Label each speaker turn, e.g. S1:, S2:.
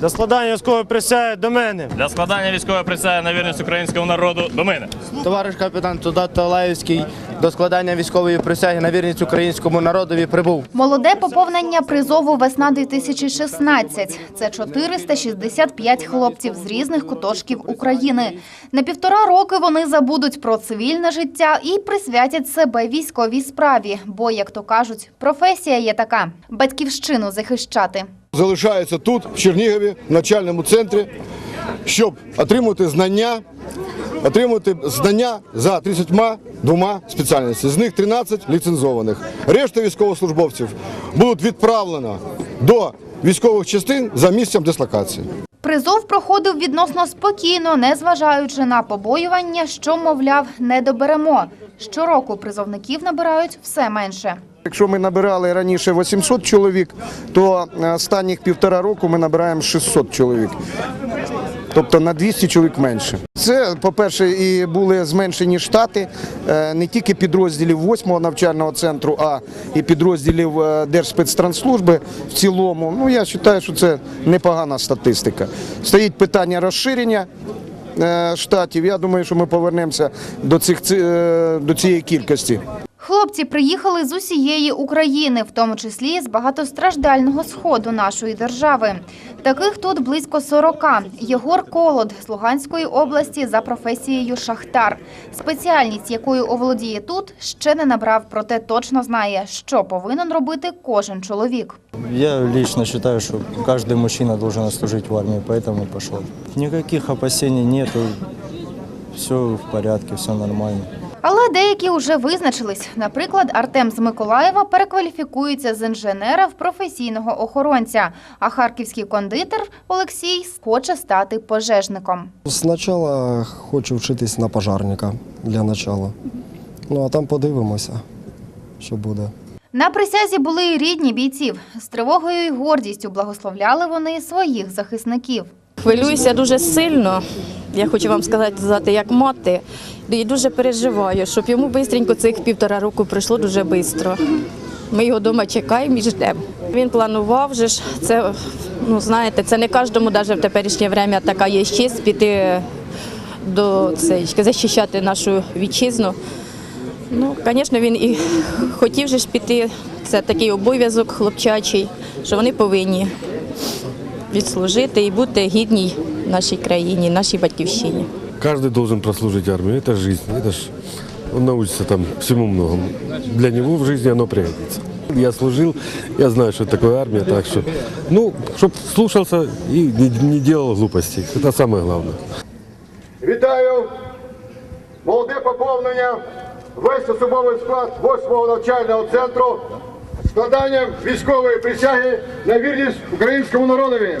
S1: Для складання військової присяги до мене.
S2: Для складання військової присяги на вірність українському народу до мене.
S3: Товариш капітан Тудат Талаївський до складання військової присяги на вірність українському народові прибув.
S4: Молоде поповнення призову «Весна 2016». Це 465 хлопців з різних куточків України. На півтора роки вони забудуть про цивільне життя і присвятять себе військовій справі. Бо, як то кажуть, професія є така – батьківщину захищати.
S5: Залишаються тут, в Чернігові, в навчальному центрі, щоб отримати знання, отримати знання за 32 спеціальностями. З них 13 ліцензованих. Решта військовослужбовців будуть відправлено до військових частин за місцем дислокації.
S4: Призов проходив відносно спокійно, незважаючи на побоювання, що, мовляв, не доберемо. Щороку призовників набирають все менше.
S6: Якщо ми набирали раніше 800 чоловік, то е, останніх півтора року ми набираємо 600 чоловік. Тобто на 200 чоловік менше. Це, по-перше, і були зменшені штати е, не тільки підрозділів 8-го навчального центру, а і підрозділів е, Держспецтранслужби в цілому. Ну, я вважаю, що це непогана статистика. Стоїть питання розширення штатів. Я думаю, що ми повернемося до, цих, е, до цієї кількості.
S4: Хлопці приїхали з усієї України, в тому числі з багатостраждального сходу нашої держави. Таких тут близько 40. Єгор Колод з Луганської області за професією шахтар. Спеціальність, якою оволодіє тут, ще не набрав, проте точно знає, що повинен робити кожен чоловік.
S7: Я лично считаю, что каждый мужчина должен служить в армии, поэтому пошел. Никаких опасений нету, все в порядке, все нормально.
S4: Але деякі вже визначились. Наприклад, Артем з Миколаєва перекваліфікується з інженера в професійного охоронця, а харківський кондитер Олексій хоче стати пожежником.
S8: Спочатку хочу вчитись на пожарника для начала. Ну а там подивимося, що буде.
S4: На присязі були й рідні бійців. З тривогою і гордістю благословляли вони своїх захисників.
S9: Хвилююся дуже сильно. Я хочу вам сказати, як мати, і дуже переживаю, щоб йому швидко цих півтора року пройшло дуже швидко. Ми його вдома чекаємо і ждемо. Він планував же ж це, ну знаєте, це не кожному, навіть в теперішнє время така є честь піти до цей, захищати нашу вітчизну. Ну, звісно, він і хотів же ж піти. Це такий обов'язок хлопчачий, що вони повинні відслужити і бути гідній нашій країні, нашій батьківщині.
S10: Каждый должен прослужить армию. Это жизнь. Это ж он научится там всему многому. Для него в жизни оно пригодится. Я служил, я знаю, что такое армия, так что, ну, чтоб слушался и не, не делал глупостей. Это самое главное.
S5: Вітаю! Молоде поповнення, весь особовий склад 8-го навчального центру з складанням військової присяги на вірність українському народові.